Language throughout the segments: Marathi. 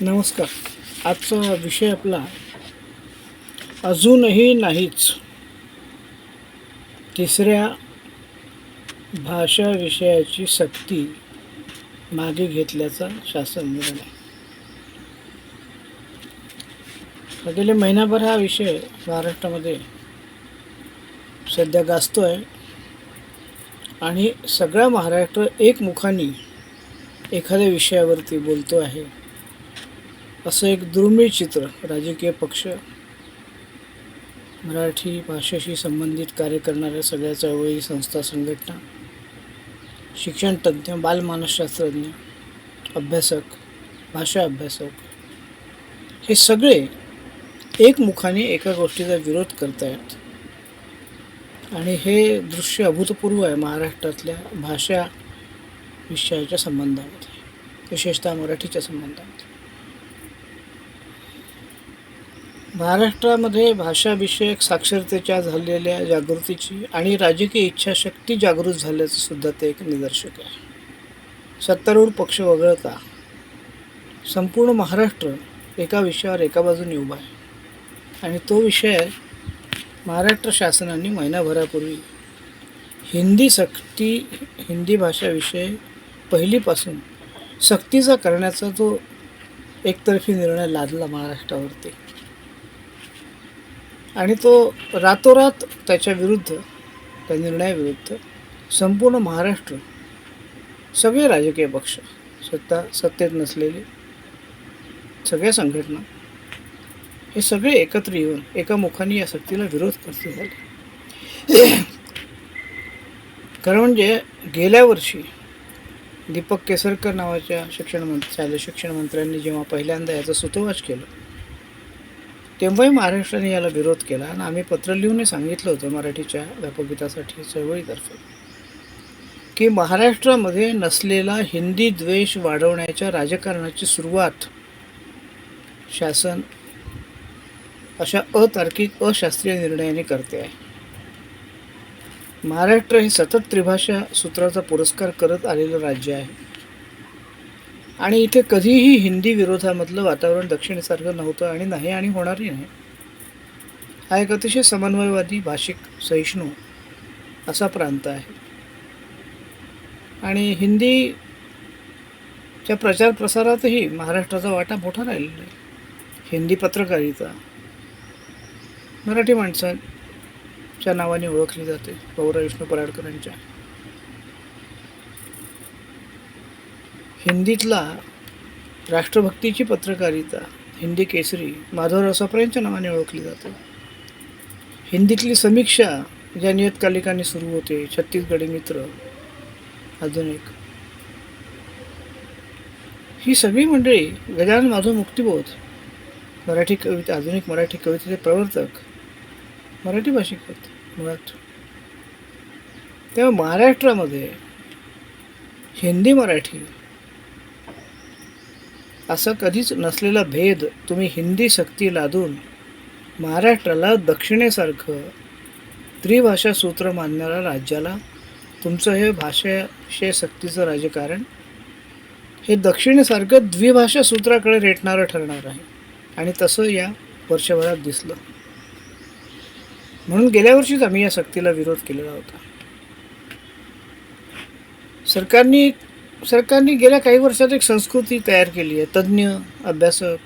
नमस्कार. आजचा विषय आपला अजूनही नाहीच. तिसऱ्या भाषा विषयाची सक्ती मागे घेतल्याचा शासन निर्णय. गेले महिनाभर हा विषय महाराष्ट्रामध्ये सध्या गाजतो आहे आणि सगळा महाराष्ट्र एकमुखाने एखाद्या विषयावरती बोलतो आहे. असं एक दुर्मिळ चित्र राजकीय पक्ष मराठी भाषेशी संबंधित कार्य करणाऱ्या सगळ्या चळवळी संस्था संघटना शिक्षणतज्ज्ञ बालमानसशास्त्रज्ञ अभ्यासक भाषा अभ्यासक हे सगळे एकमुखाने एका गोष्टीचा विरोध करतायत. आणि हे दृश्य अभूतपूर्व आहे महाराष्ट्रातल्या भाषा विषयाच्या संबंधामध्ये विशेषतः मराठीच्या संबंधामध्ये. महाराष्ट्रामध्ये भाषाविषयक साक्षरतेच्या झालेल्या जागृतीची आणि राजकीय इच्छाशक्ती जागृत झाल्याचं सुद्धा ते एक निदर्शक आहे. सत्तारूढ पक्ष वगळता संपूर्ण महाराष्ट्र एका विषयावर एका बाजूने उभा आहे. आणि तो विषय महाराष्ट्र शासनाने महिनाभरापूर्वी हिंदी सक्ती हिंदी भाषा विषय पहिलीपासून सक्तीचा करण्याचा जो एकतर्फी निर्णय लादला महाराष्ट्रावरती. आणि तो रातोरात त्याच्या विरुद्ध त्या निर्णयाविरुद्ध संपूर्ण महाराष्ट्र सगळे राजकीय पक्ष सत्ता सत्तेत नसलेले सगळ्या संघटना हे सगळे एकत्र येऊन एका मुखाने या सक्तीला विरोध करते झाले खरं म्हणजे गेल्या वर्षी दीपक केसरकर नावाच्या शिक्षण मंत्र शालेय शिक्षण मंत्र्यांनी जेव्हा पहिल्यांदा याचं सुतोवाच केलं तेव्हाही महाराष्ट्राने याला विरोध केला आणि आम्ही पत्र लिहूनही सांगितलं होतं मराठीच्या व्यापकहितासाठी चळवळीतर्फे की महाराष्ट्रामध्ये नसलेला हिंदी द्वेष वाढवण्याच्या राजकारणाची सुरुवात शासन अशा अतार्किक अशास्त्रीय निर्णयाने करते आहे. महाराष्ट्र हे सतत त्रिभाषा सूत्राचा पुरस्कार करत आलेलं राज्य आहे. आणि इथे कधीही हिंदी विरोधामधलं वातावरण दक्षिणेसारखं नव्हतं आणि नाही आणि होणारही नाही. हा एक अतिशय समन्वयवादी भाषिक सहिष्णू असा प्रांत आहे. आणि हिंदीच्या प्रचार प्रसारातही महाराष्ट्राचा वाटा मोठा राहिलेला आहे. हिंदी पत्रकारिता. मराठी माणसांच्या नावाने ओळखली जाते गौरव विष्णू पराडकरांच्या. हिंदीतला राष्ट्रभक्तीची पत्रकारिता हिंदी केसरी माधवराव सापरेंच्या नावाने ओळखली जाते. हिंदीतली समीक्षा ज्या नियतकालिकाने सुरू होते छत्तीसगडी मित्र आधुनिक ही सगळी मंडळी गजानन माधव मुक्तिबोध मराठी कविता आधुनिक मराठी कवितेचे प्रवर्तक मराठी भाषिक होते मुळात. तेव्हा महाराष्ट्रामध्ये हिंदी मराठी असं कधीच नसलेला भेद तुम्ही हिंदी सक्ती लादून महाराष्ट्राला दक्षिणेसारखं त्रिभाषा सूत्र मानणाऱ्या राज्याला तुमचं हे भाषाविषय सक्तीचं राजकारण हे दक्षिणेसारखं द्विभाषा सूत्राकडे रेटणारं ठरणार आहे. आणि तसं या वर्षभरात दिसलं. म्हणून गेल्या वर्षीच आम्ही या सक्तीला विरोध केलेला होता. सरकारने सरकारने गेल्या काही वर्षात एक संस्कृती तयार केली आहे तज्ज्ञ अभ्यासक.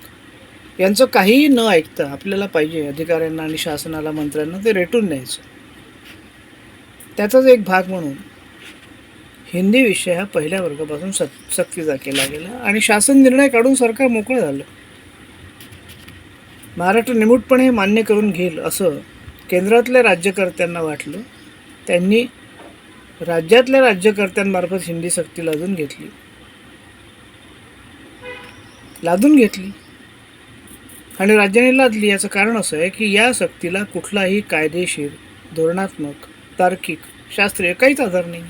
यांचं काहीही न ऐकता आपल्याला पाहिजे अधिकाऱ्यांना आणि शासनाला मंत्र्यांना ते रेटून न्यायचं. त्याचाच एक भाग म्हणून हिंदी विषय हा पहिल्या वर्गापासून सक सक्तीचा केला गेला आणि शासन निर्णय काढून सरकार मोकळं झालं. महाराष्ट्र निमूटपणे हे मान्य करून घेईल असं केंद्रातल्या राज्यकर्त्यांना वाटलं. त्यांनी राज्यातल्या राज्यकर्त्यांमार्फत हिंदी सक्ती लादून घेतली. लादून घेतली. आणि राज्याने लादली याचं कारण असं आहे की या सक्तीला कुठलाही कायदेशीर धोरणात्मक तार्किक शास्त्रीय काहीच आधार नाही.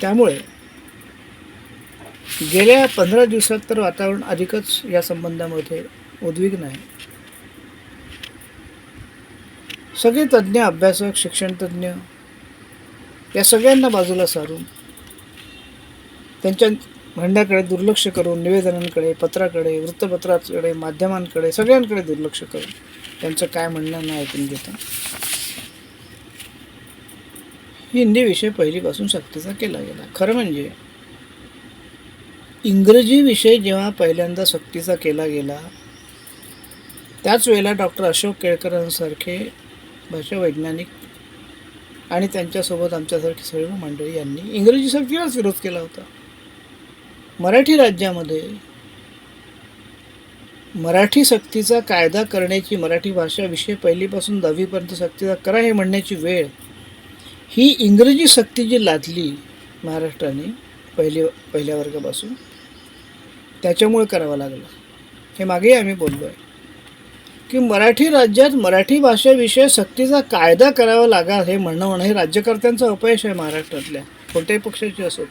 त्यामुळे गेल्या पंधरा दिवसात तर वातावरण अधिकच या संबंधामध्ये उद्विग्न आहे. सगळे तज्ज्ञ अभ्यासक शिक्षणतज्ज्ञ या सगळ्यांना बाजूला सारून त्यांच्या म्हणण्याकडे दुर्लक्ष करून निवेदनांकडे पत्राकडे वृत्तपत्राकडे माध्यमांकडे सगळ्यांकडे दुर्लक्ष करून त्यांचं काय म्हणणं नाही ऐकून घेता. हिंदी विषय पहिलीपासून सक्तीचा केला गेला. खरं म्हणजे इंग्रजी विषय जेव्हा पहिल्यांदा सक्तीचा केला गेला त्याच वेळेला डॉक्टर अशोक केळकरांसारखे भाषा वैज्ञानिक आणि त्यांच्यासोबत आमच्यासारखी सर्व मंडळी यांनी इंग्रजी सरकारलाच विरोध केला होता. मराठी राज्यामध्ये मराठी सक्तीचा कायदा करण्याची मराठी भाषा विषय पहिलीपासून दहावीपर्यंत सक्तीचा करा हे म्हणण्याची वेळ ही इंग्रजी सक्ती जी लादली महाराष्ट्राने पहिली पहिल्या वर्गापासून त्याच्यामुळे करावं लागलं. हे मागेही आम्ही बोललो आहे की मराठी राज्यात मराठी भाषेविषयी सक्तीचा कायदा करावा लागा हे म्हणणं म्हणणं हे राज्यकर्त्यांचं अपयश आहे महाराष्ट्रातल्या. कोणत्याही पक्षाची असोत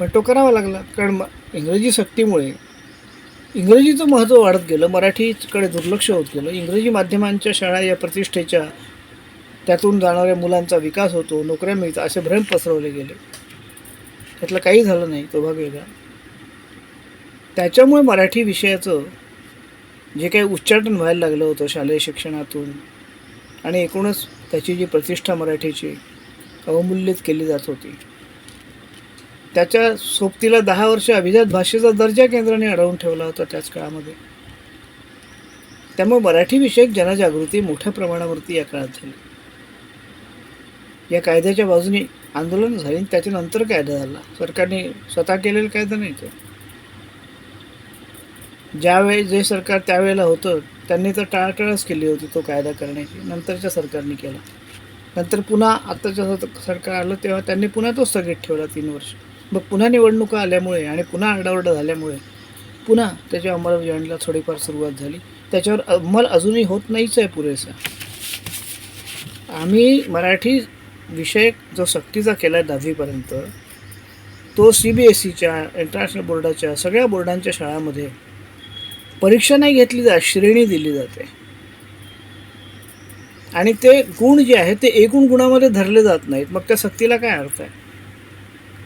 पण तो करावा लागला. कारण म इंग्रजी सक्तीमुळे इंग्रजीचं महत्त्व वाढत गेलं. मराठीकडे दुर्लक्ष होत गेलं. इंग्रजी माध्यमांच्या शाळा या प्रतिष्ठेच्या त्यातून जाणाऱ्या मुलांचा विकास होतो. नोकऱ्या मिळतात. असे भ्रम पसरवले गेले. त्यातलं काही झालं नाही. तो भाग वेगळा. त्याच्यामुळे मराठी विषयाचं जे काही उच्चाटन व्हायला लागलं होतं शालेय शिक्षणातून आणि एकूणच त्याची जी प्रतिष्ठा मराठीची अवमूल्यित केली जात होती. त्याच्या सोबतीला दहा वर्ष अभिजात भाषेचा दर्जा केंद्राने अडवून ठेवला होता त्याच काळामध्ये. त्यामुळे मराठीविषयक जनजागृती मोठ्या प्रमाणावरती या काळात झाली. या कायद्याच्या बाजूने आंदोलन झाली आणि त्याच्यानंतर कायदा झाला. सरकारने स्वतः केलेला कायदा नाही तो. ज्यावेळी जे सरकार त्यावेळेला होतं त्यांनी तर टाळाटाळच केली होती तो कायदा करण्याची नंतरच्या सरकारने केला. नंतर पुन्हा आत्ताच्या सरकार आलं तेव्हा त्यांनी पुन्हा तो स्थगित ठेवला तीन वर्ष. मग पुन्हा निवडणुका आल्यामुळे आणि पुन्हा आरडाओरडा झाल्यामुळे पुन्हा त्याच्या अंमलबजावणीला थोडीफार सुरुवात झाली. त्याच्यावर अंमल अजूनही होत नाहीच आहे पुरेसा. आम्ही मराठी विषयक जो सक्तीचा केला आहे दहावीपर्यंत तो सी बी एस सीच्या इंटरनॅशनल बोर्डाच्या सगळ्या बोर्डांच्या शाळामध्ये परीक्षा नाही घेतली जात श्रेणी दिली जाते. आणि ते गुण जे आहेत ते एकूण गुणामध्ये धरले जात नाहीत. मग त्या सक्तीला काय अर्थ आहे?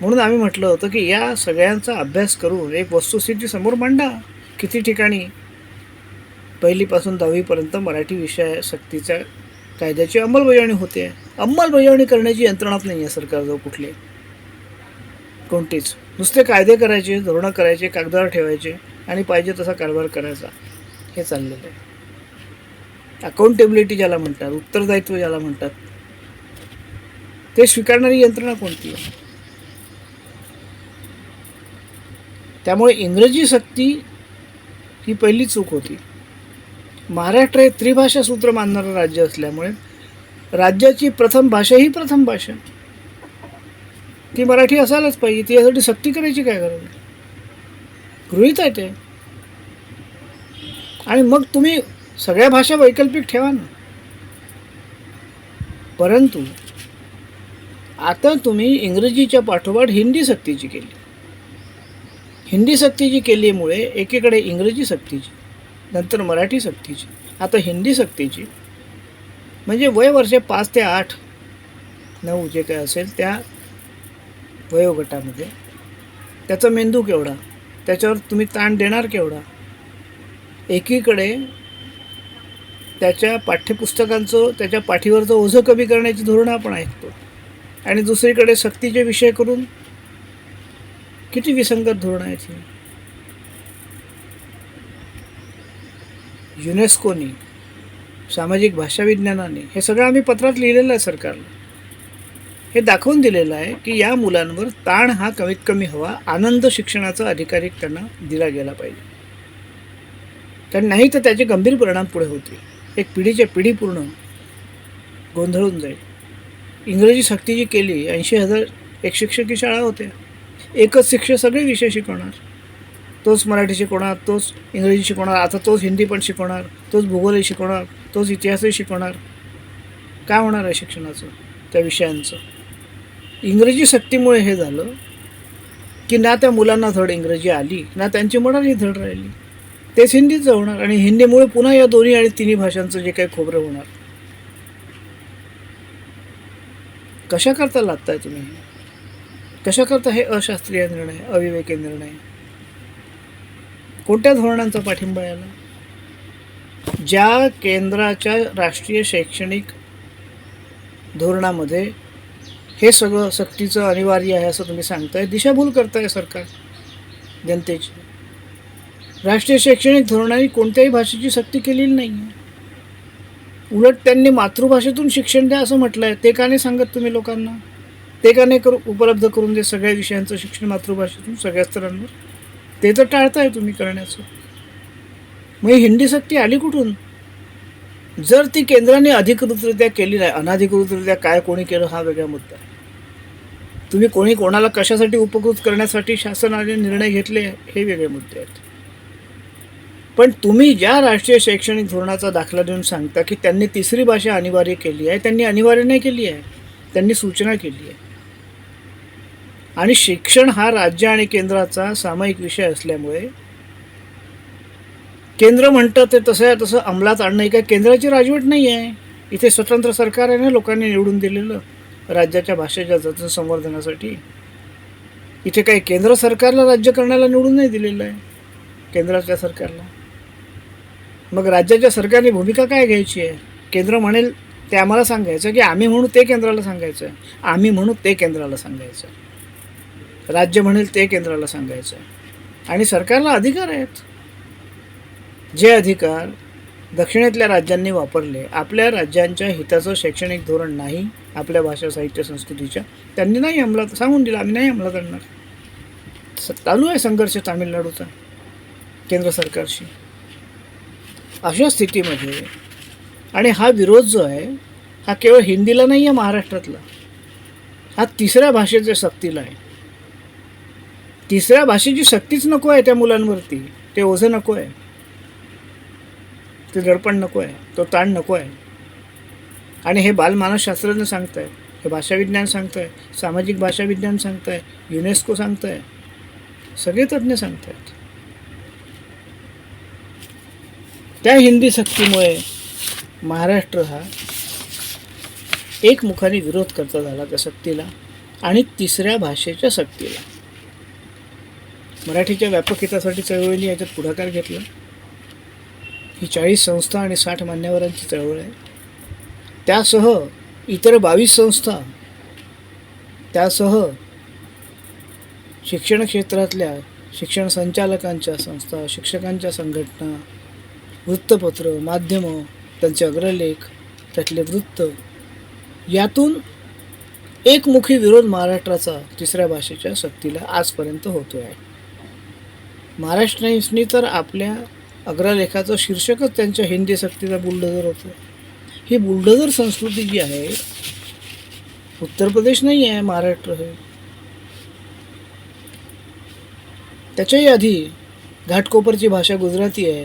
म्हणून आम्ही म्हटलं होतं की या सगळ्यांचा अभ्यास करून एक वस्तुस्थिती समोर मांडा. किती ठिकाणी? पहिलीपासून दहावीपर्यंत मराठी विषय सक्तीच्या कायद्याची अंमलबजावणी होते. अंमलबजावणी करण्याची यंत्रणाच नाही आहे सरकारजवळ कुठली. कोणतीच. नुसते कायदे करायचे धोरणं करायचे कागदावर ठेवायचे. आणि पाहिजे तसा कारभार करायचा. हे चाललेलं आहे. अकाउंटेबिलिटी ज्याला म्हणतात उत्तरदायित्व ज्याला म्हणतात ते स्वीकारणारी यंत्रणा कोणती आहे? त्यामुळे इंग्रजी सक्ती ही पहिली चूक होती. महाराष्ट्र हे त्रिभाषा सूत्र मानणारं राज्य असल्यामुळे राज्याची प्रथम भाषा ही प्रथम भाषा. ती मराठी असायलाच पाहिजे ती यासाठी सक्ती करायची काय गरज? आहे गृहित आहे ते. आणि मग तुम्ही सगळ्या भाषा वैकल्पिक ठेवा ना. परंतु आता तुम्ही इंग्रजीच्या पाठोपाठ हिंदी सक्तीची केली. हिंदी सक्तीची केलीमुळे एकीकडे इंग्रजी सक्तीची नंतर मराठी सक्तीची आता हिंदी सक्तीची. म्हणजे वय वर्षे पाच ते आठ नऊ जे काय असेल त्या वयोगटामध्ये. त्याचा मेंदू केवढा? त्याच्यावर तुम्ही ताण देणार केवढा? एकीकडे त्याच्या पाठ्यपुस्तकांचं त्याच्या पाठीवरचं ओझं कमी करण्याची धोरणं आपण ऐकतो. आणि दुसरीकडे सक्तीचे विषय करून किती विसंगत धोरणं आहेत ही? युनेस्कोनी सामाजिक भाषा विज्ञानाने हे सगळं आम्ही पत्रात लिहिलेलं आहे सरकारला. हे दाखवून दिलेलं आहे की या मुलांवर ताण हा कमीत कमी हवा आनंद शिक्षणाचा अधिकारिक त्यांना दिला गेला पाहिजे. कारण नाही तर त्याचे गंभीर परिणाम पुढे होतील. एक पिढीच्या पिढी पूर्ण गोंधळून जाईल. इंग्रजी सक्ती जी केली ऐंशी हजार एक शिक्षकी शाळा होत्या. एकच शिक्षक सगळे विषय शिकवणार. तोच मराठी शिकवणार तोच इंग्रजी शिकवणार आता तोच हिंदी पण शिकवणार तोच भूगोलही शिकवणार तोच इतिहासही शिकवणार. काय होणार आहे शिक्षणाचं त्या विषयांचं? इंग्रजी सक्तीमुळे हे झालं की ना त्या मुलांना धड इंग्रजी आली ना त्यांची मराठी धड राहिली. तेच हिंदीचं होणार आणि हिंदीमुळे पुन्हा या दोन्ही आणि तिन्ही भाषांचं जे काही खोबरं होणार. कशा करता लागताय तुम्ही? कशाकरता हे अशास्त्रीय निर्णय अविवेकी निर्णय? कोणत्या धोरणांचा पाठिंबा याला? ज्या केंद्राच्या राष्ट्रीय शैक्षणिक धोरणामध्ये हे सगळं सक्तीचं अनिवार्य आहे असं तुम्ही सांगताय. दिशाभूल करताय सरकार जनतेची. राष्ट्रीय शैक्षणिक धोरणाने कोणत्याही भाषेची सक्ती केलेली नाही आहे उलट त्यांनी मातृभाषेतून शिक्षण द्या असं म्हटलं आहे ते का नाही सांगत तुम्ही लोकांना? ते का नाही करू उपलब्ध करून दे सगळ्या विषयांचं शिक्षण मातृभाषेतून सगळ्या स्तरांवर? ते तर टाळताय तुम्ही करण्याचं. मग हिंदी सक्ती आली कुठून? जर ती केंद्राने अधिकृतरित्या केली नाही अनाधिकृतरित्या काय कोणी केलं हा वेगळा मुद्दा आहे. तुम्ही कोणी कोणाला कशासाठी उपकृत करण्यासाठी शासनाने निर्णय घेतले हे वेगळे मुद्दे आहेत पण तुम्ही ज्या राष्ट्रीय शैक्षणिक धोरणाचा दाखला देऊन सांगता की त्यांनी तिसरी भाषा अनिवार्य केली आहे त्यांनी अनिवार्य नाही केली आहे त्यांनी सूचना केली आहे आणि शिक्षण हा राज्य आणि केंद्राचा सामायिक विषय असल्यामुळे केंद्र म्हणतं ते तसं आहे तसं अंमलात आणणं ही काय केंद्राची राजवट नाही आहे इथे स्वतंत्र सरकार आहे ना लोकांनी निवडून दिलेलं राज्याच्या भाषेच्या जतन संवर्धनासाठी. इथे काही केंद्र सरकारला राज्य करण्याला निवडून नाही दिलेलं आहे केंद्राच्या सरकारला. मग राज्याच्या सरकारने भूमिका काय घ्यायची आहे? केंद्र म्हणेल ते आम्हाला सांगायचं की आम्ही म्हणू ते केंद्राला सांगायचं. आहे आम्ही म्हणू ते केंद्राला सांगायचं. राज्य म्हणेल ते केंद्राला सांगायचं. आहे आणि सरकारला अधिकार आहेत. जे अधिकार दक्षिणेतल्या राज्यांनी वापरले आपल्या राज्यांच्या हिताचं शैक्षणिक धोरण नाही आपल्या भाषा साहित्य संस्कृतीच्या त्यांनी नाही अंमलात सांगून दिलं आम्ही नाही अंमलात आणणार. स- चालू आहे संघर्ष तामिळनाडूचा केंद्र सरकारशी. अशा स्थितीमध्ये आणि हा विरोध जो आहे हा केवळ हिंदीला नाही आहे महाराष्ट्रातला. हा तिसऱ्या भाषेच्या सक्तीला आहे. तिसऱ्या भाषेची सक्तीच नको आहे त्या मुलांवरती ते ओझं नको आहे. ते दडपण नको आहे तो ताण नको आहे आणि हे बालमानसशास्त्रज्ञ सांगत आहे हे भाषाविज्ञान सांगत आहे सामाजिक भाषाविज्ञान सांगत आहे युनेस्को सांगत आहे सगळे तज्ज्ञ सांगत आहेत त्या हिंदी सक्तीमुळे महाराष्ट्र हा एकमुखाने विरोध करता झाला त्या सक्तीला आणि तिसऱ्या भाषेच्या सक्तीला. मराठीच्या व्यापक हितासाठी चळवळीने याच्यात पुढाकार घेतला. ही चाळीस संस्था आणि साठ मान्यवरांची चळवळ आहे. त्यासह इतर बावीस संस्था त्यासह शिक्षण क्षेत्रातल्या शिक्षण संचालकांच्या संस्था शिक्षकांच्या संघटना वृत्तपत्र माध्यमं त्यांचे अग्रलेख त्यातले वृत्त यातून एकमुखी विरोध महाराष्ट्राचा तिसऱ्या भाषेच्या सक्तीला आजपर्यंत होतो आहे महाराष्ट्र तर आपल्या अग्रलेखाचं शीर्षकच त्यांच्या हिंदी सक्तीचा बुलडोजर होतं. ही बुलडोजर संस्कृती जी आहे उत्तर प्रदेश नाही आहे महाराष्ट्र हे त्याच्याही आधी घाटकोपरची भाषा गुजराती आहे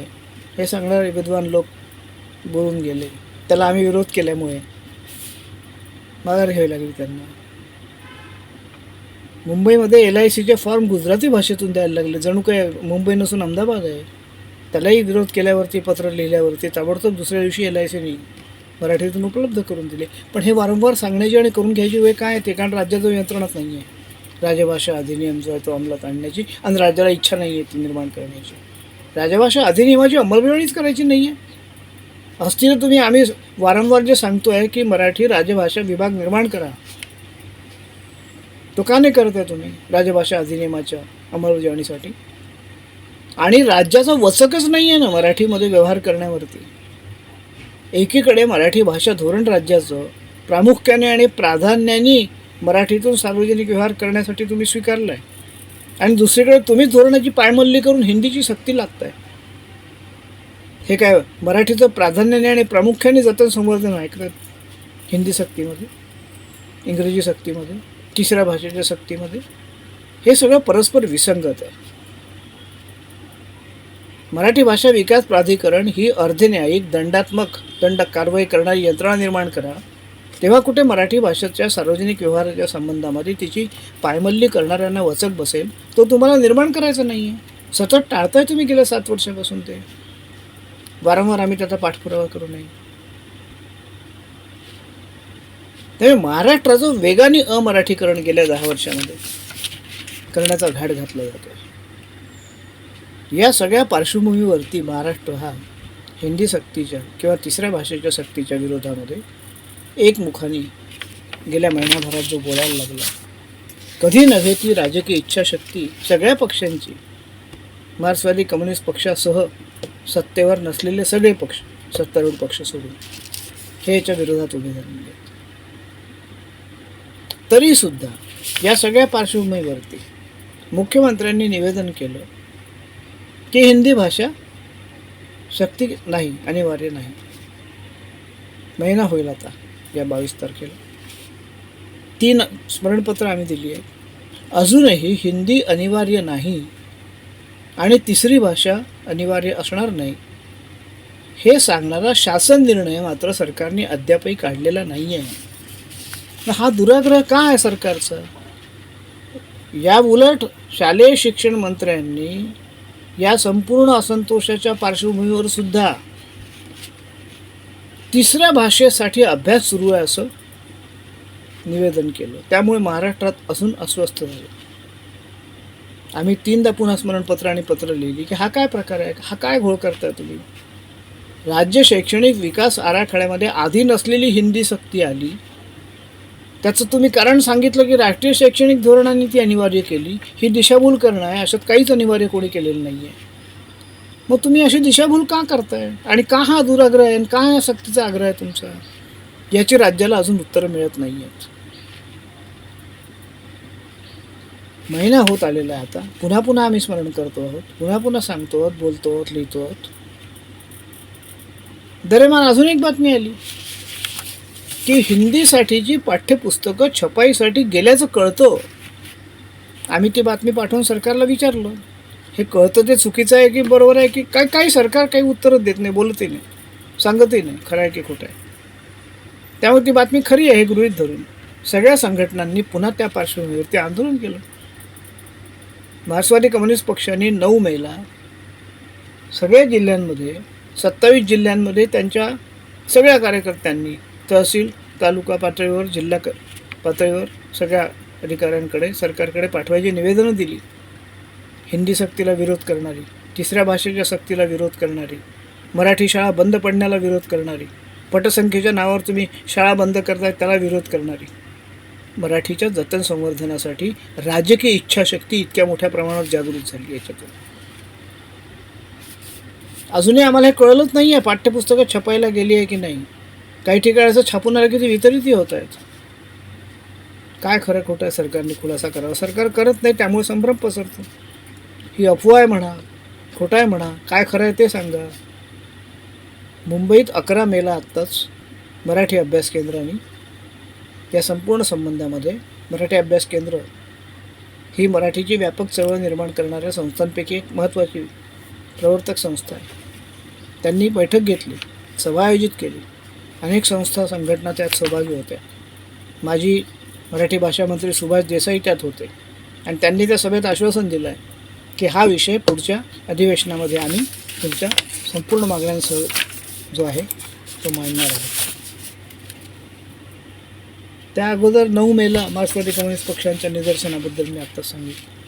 हे सांगणारे विद्वान लोक बोलून गेले. त्याला आम्ही विरोध केल्यामुळे. माघार घ्यावी लागली त्यांना. मुंबईमध्ये एल आय सीचे फॉर्म गुजराती भाषेतून द्यायला लागले. जणू काय मुंबई नसून अहमदाबाद आहे. त्यालाही विरोध केल्यावरती पत्र लिहिल्यावरती ताबडतोब दुसऱ्या दिवशी एल आय सीनी मराठीतून उपलब्ध करून दिले. पण हे वारंवार सांगण्याची आणि करून घ्यायची वेळ काय आहे ते कारण राज्याचं यंत्रणाच नाही आहे राजभाषा अधिनियम जो आहे तो अंमलात आणण्याची आणि राज्याला इच्छा नाही आहे ती निर्माण करण्याची. राजभाषा अधिनियमाची अंमलबजावणीच करायची नाही आहे असतील तुम्ही आम्ही वारंवार जे सांगतो आहे की मराठी राजभाषा विभाग निर्माण करा. तो का नाही करत आहे तुम्ही राजभाषा अधिनियमाच्या अंमलबजावणीसाठी? आणि राज्याचा वचकच नाही आहे ना मराठीमध्ये व्यवहार करण्यावरती. एकीकडे मराठी भाषा धोरण राज्याचं प्रामुख्याने आणि प्राधान्याने मराठीतून सार्वजनिक व्यवहार करण्यासाठी तुम्ही स्वीकारलं आहे आणि दुसरीकडे तुम्हीच धोरणाची पायमल्ली करून हिंदीची सक्ती लागताय. हे काय मराठीचं प्राधान्याने आणि प्रामुख्याने जतन संवर्धन ऐकतात हिंदी सक्तीमध्ये इंग्रजी सक्तीमध्ये तिसऱ्या भाषेच्या सक्तीमध्ये हे सगळं परस्पर विसंगत आहे. मराठी भाषा विकास प्राधिकरण ही अर्धन्यायिक दंडात्मक दंड कारवाई करणारी यंत्रणा निर्माण करा. तेव्हा कुठे मराठी भाषेच्या सार्वजनिक व्यवहाराच्या संबंधामध्ये तिची पायमल्ली करणाऱ्यांना वचक बसेल तो तुम्हाला निर्माण करायचा नाही आहे सतत टाळताय तुम्ही गेल्या सात वर्षापासून ते. वारंवार आम्ही त्याचा पाठपुरावा करू नये. त्यामुळे महाराष्ट्राचं वेगाने अमराठीकरण गेल्या दहा वर्षामध्ये करण्याचा घाट घातला जातो या सगळ्या पार्श्वभूमीवरती महाराष्ट्र हा हिंदी सक्तीच्या किंवा तिसऱ्या भाषेच्या सक्तीच्या विरोधामध्ये एकमुखाने गेल्या महिनाभरात जो बोलायला लागला कधी नव्हे ती राजकीय इच्छाशक्ती सगळ्या पक्षांची. मार्क्सवादी कम्युनिस्ट पक्षासह सत्तेवर नसलेले सगळे पक्ष सत्तारूढ पक्ष सोडून हे याच्या विरोधात उभे झालेले आहेत तरीसुद्धा या सगळ्या पार्श्वभूमीवरती मुख्यमंत्र्यांनी निवेदन केलं की हिंदी भाषा शक्ती नाही अनिवार्य नाही. महिना होईल आता या बावीस तारखेला. तीन स्मरणपत्र आम्ही दिली आहेत. अजूनही हिंदी अनिवार्य नाही आणि तिसरी भाषा अनिवार्य असणार नाही. हे सांगणारा शासन निर्णय मात्र सरकारने अद्यापही काढलेला नाही आहे हा दुराग्रह का आहे सरकारचा? या उलट शालेय शिक्षण मंत्र्यांनी या संपूर्ण असंतोषाच्या पार्श्वभूमीवर सुद्धा तिसऱ्या भाषेसाठी अभ्यास सुरू आहे असं निवेदन केलं. त्यामुळे महाराष्ट्रात असून अस्वस्थ झाले. आम्ही तीनदा पुन्हा स्मरणपत्र आणि पत्र लिहिली की हा काय प्रकार आहे? हा काय घोळ करताय तुम्ही? राज्य शैक्षणिक विकास आराखड्यामध्ये आधी नसलेली हिंदी सक्ती आली. त्याचं तुम्ही कारण सांगितलं की राष्ट्रीय शैक्षणिक धोरणाने ती अनिवार्य केली. ही दिशाभूल करणं आहे. अशात काहीच अनिवार्य कोणी केलेलं नाही आहे मग तुम्ही अशी दिशाभूल का करताय? आणि का हा दुराग्रह आहे? आणि का या सक्तीचा आग्रह आहे तुमचा? याची राज्याला अजून उत्तरं मिळत नाही आहेत महिना होत आलेला आहे आता. पुन्हा पुन्हा आम्ही स्मरण करतो आहोत. पुन्हा पुन्हा सांगतो आहोत बोलतो आहोत लिहितो आहोत. दरम्यान अजून एक बातमी आली. की हिंदीसाठीची पाठ्यपुस्तकं छपाईसाठी गेल्याचं कळतं. आम्ही ती बातमी पाठवून सरकारला विचारलं. हे कळतं ते चुकीचं आहे की बरोबर आहे की काय काही सरकार काही उत्तरच देत नाही बोलतही नाही सांगतही नाही खरं आहे की खोटं आहे. त्यामुळे ती बातमी खरी आहे हे गृहीत धरून. सगळ्या संघटनांनी पुन्हा त्या पार्श्वभूमीवरती आंदोलन केलं. मार्क्सवादी कम्युनिस्ट पक्षाने नऊ मेला. सगळ्या जिल्ह्यांमध्ये सत्तावीस जिल्ह्यांमध्ये त्यांच्या सगळ्या कार्यकर्त्यांनी तहसील तालुका पातळीवर जिल्हा क पातळीवर सगळ्या अधिकाऱ्यांकडे सरकारकडे पाठवायची निवेदनं दिली. हिंदी सक्तीला विरोध करणारी तिसऱ्या भाषेच्या सक्तीला विरोध करणारी मराठी शाळा बंद पडण्याला विरोध करणारी पटसंख्येच्या नावावर तुम्ही शाळा बंद करताय त्याला विरोध करणारी. मराठीच्या जतन संवर्धनासाठी राजकीय इच्छाशक्ती इतक्या मोठ्या प्रमाणात जागृत झाली याच्यातून. अजूनही आम्हाला हे कळलंच नाही आहे पाठ्यपुस्तकं छपायला गेली आहे की नाही. काही ठिकाणी असं छापून आलं की ते वितरितही होत आहेत. काय खरं खोटं आहे सरकारने खुलासा करावा? सरकार करत नाही त्यामुळे संभ्रम पसरतो. ही अफवा आहे म्हणा खोटं आहे म्हणा काय खरं आहे ते सांगा. मुंबईत अकरा मेला आत्ताच मराठी अभ्यास केंद्राने या संपूर्ण संबंधामध्ये मराठी अभ्यास केंद्र ही मराठीची व्यापक चळवळ निर्माण करणाऱ्या संस्थांपैकी एक महत्त्वाची प्रवर्तक संस्था आहे. त्यांनी बैठक घेतली सभा आयोजित केली. अनेक संस्था संघटना त्यात सहभागी होत्या. माजी मराठी भाषा मंत्री सुभाष देसाई त्यात होते. आणि त्यांनी त्या सभेत आश्वासन दिलं आहे की हा विषय पुढच्या अधिवेशनामध्ये आम्ही तुमच्या संपूर्ण मागण्यांसह जो आहे तो मांडणार आहे. त्या अगोदर नऊ मेला मार्क्सवादी कम्युनिस्ट पक्षांच्या निदर्शनाबद्दल मी आत्ताच सांगितलं.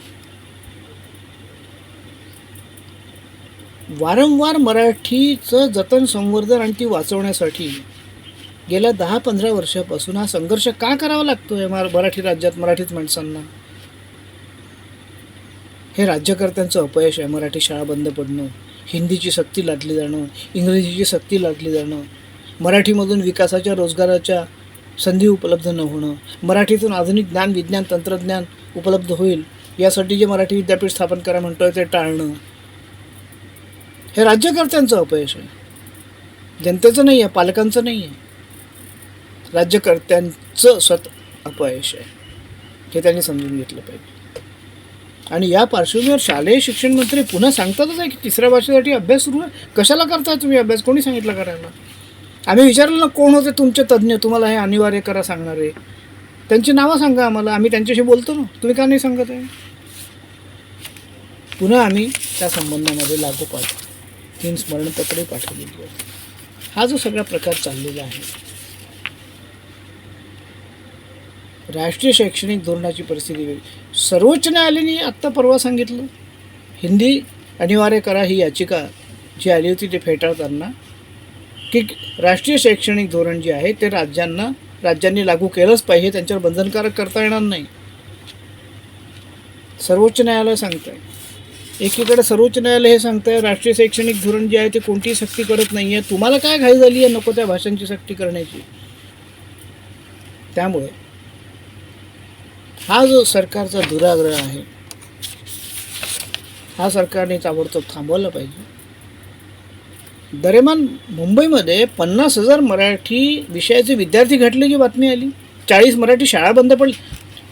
वारंवार मराठीचं जतन संवर्धन आणि ती वाचवण्यासाठी गेल्या दहा पंधरा वर्षापासून हा संघर्ष का करावा लागतो आहे मराठी राज्यात मराठीत माणसांना? हे राज्यकर्त्यांचं अपयश आहे मराठी शाळा बंद पडणं हिंदीची सक्ती लादली जाणं इंग्रजीची सक्ती लादली जाणं मराठीमधून विकासाच्या रोजगाराच्या संधी उपलब्ध न होणं मराठीतून आधुनिक ज्ञान विज्ञान तंत्रज्ञान उपलब्ध होईल यासाठी जे मराठी विद्यापीठ स्थापन करा म्हणतोय ते टाळणं. हे राज्यकर्त्यांचं अपयश आहे. जनतेचं नाही आहे पालकांचं नाही आहे राज्यकर्त्यांचं स्वत अपयश आहे. हे त्यांनी समजून घेतलं पाहिजे. आणि या पार्श्वभूमीवर शालेय शिक्षण मंत्री पुन्हा सांगतातच आहे की तिसऱ्या भाषेसाठी अभ्यास सुरू आहे. कशाला करताय तुम्ही अभ्यास? कोणी सांगितलं करायला? आम्ही विचारलं ना कोण होते तुमचे तज्ज्ञ? तुम्हाला हे अनिवार्य करा सांगणारे त्यांची नावं सांगा आम्हाला. आम्ही त्यांच्याशी बोलतो ना. तुम्ही का नाही सांगत आहे? पुन्हा आम्ही त्या संबंधामध्ये लागोपाठ तीन स्मरणपत्रे पाठवलेली आहेत. हा जो सगळा प्रकार चाललेला आहे राष्ट्रीय शैक्षणिक धोरणाची परिस्थिती वेगळी. सर्वोच्च न्यायालयाने आत्ता परवा सांगितलं हिंदी अनिवार्य करा ही याचिका जी आली होती ते फेटाळताना की राष्ट्रीय शैक्षणिक धोरण जे आहे ते राज्यांना राज्यांनी लागू केलंच पाहिजे त्यांच्यावर बंधनकारक करता येणार नाही. सर्वोच्च न्यायालय सांगत आहे एकीकडे सर्वोच्च न्यायालय हे सांगतं आहे राष्ट्रीय शैक्षणिक धोरण जे आहे ते कोणतीही सक्ती करत नाही आहे तुम्हाला काय घाई झाली आहे नको त्या भाषांची सक्ती करण्याची. त्यामुळे हा जो सरकारचा दुराग्रह आहे हा सरकारने ताबडतोब थांबवला पाहिजे. दरम्यान मुंबईमध्ये पन्नास हजार मराठी विषयाचे विद्यार्थी घटल्याची बातमी आली? चाळीस मराठी शाळा बंद पडली.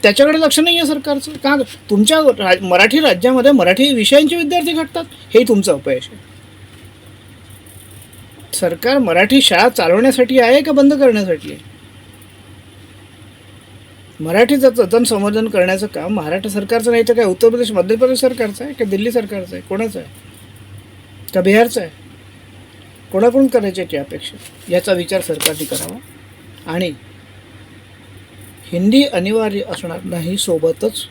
त्याच्याकडे लक्ष नाही आहे सरकारचं. का? तुमच्या रा मराठी राज्यामध्ये मराठी विषयांचे विद्यार्थी घटतात? हे तुमचं अपयश आहे. सरकार मराठी शाळा चालवण्यासाठी आहे का बंद करण्यासाठी आहे? मराठीचं जतन संवर्धन करण्याचं काम महाराष्ट्र सरकारचं नाही तर काय उत्तर प्रदेश मध्य प्रदेश सरकारचं आहे का दिल्ली सरकारचं आहे? कोणाचं आहे? का बिहारचं आहे? कोणाकडून करायची याची अपेक्षा? याचा विचार सरकारने करावा. आणि हिंदी अनिवार्य असणार नाही सोबतच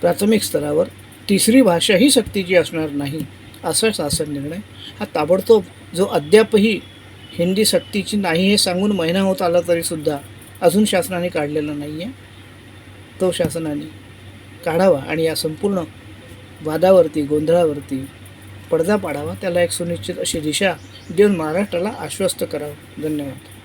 प्राथमिक स्तरावर तिसरी भाषा ही सक्तीची असणार नाही असा शासन निर्णय. हा ताबडतोब जो अद्यापही हिंदी सक्तीची नाही हे सांगून महिना होत आला तरीसुद्धा अजून शासनाने काढलेला नाही आहे तो शासनाने काढावा आणि या संपूर्ण वादावरती गोंधळावरती पडदा पाडावा. त्याला एक सुनिश्चित अशी दिशा देऊन महाराष्ट्राला आश्वस्त करावं. धन्यवाद.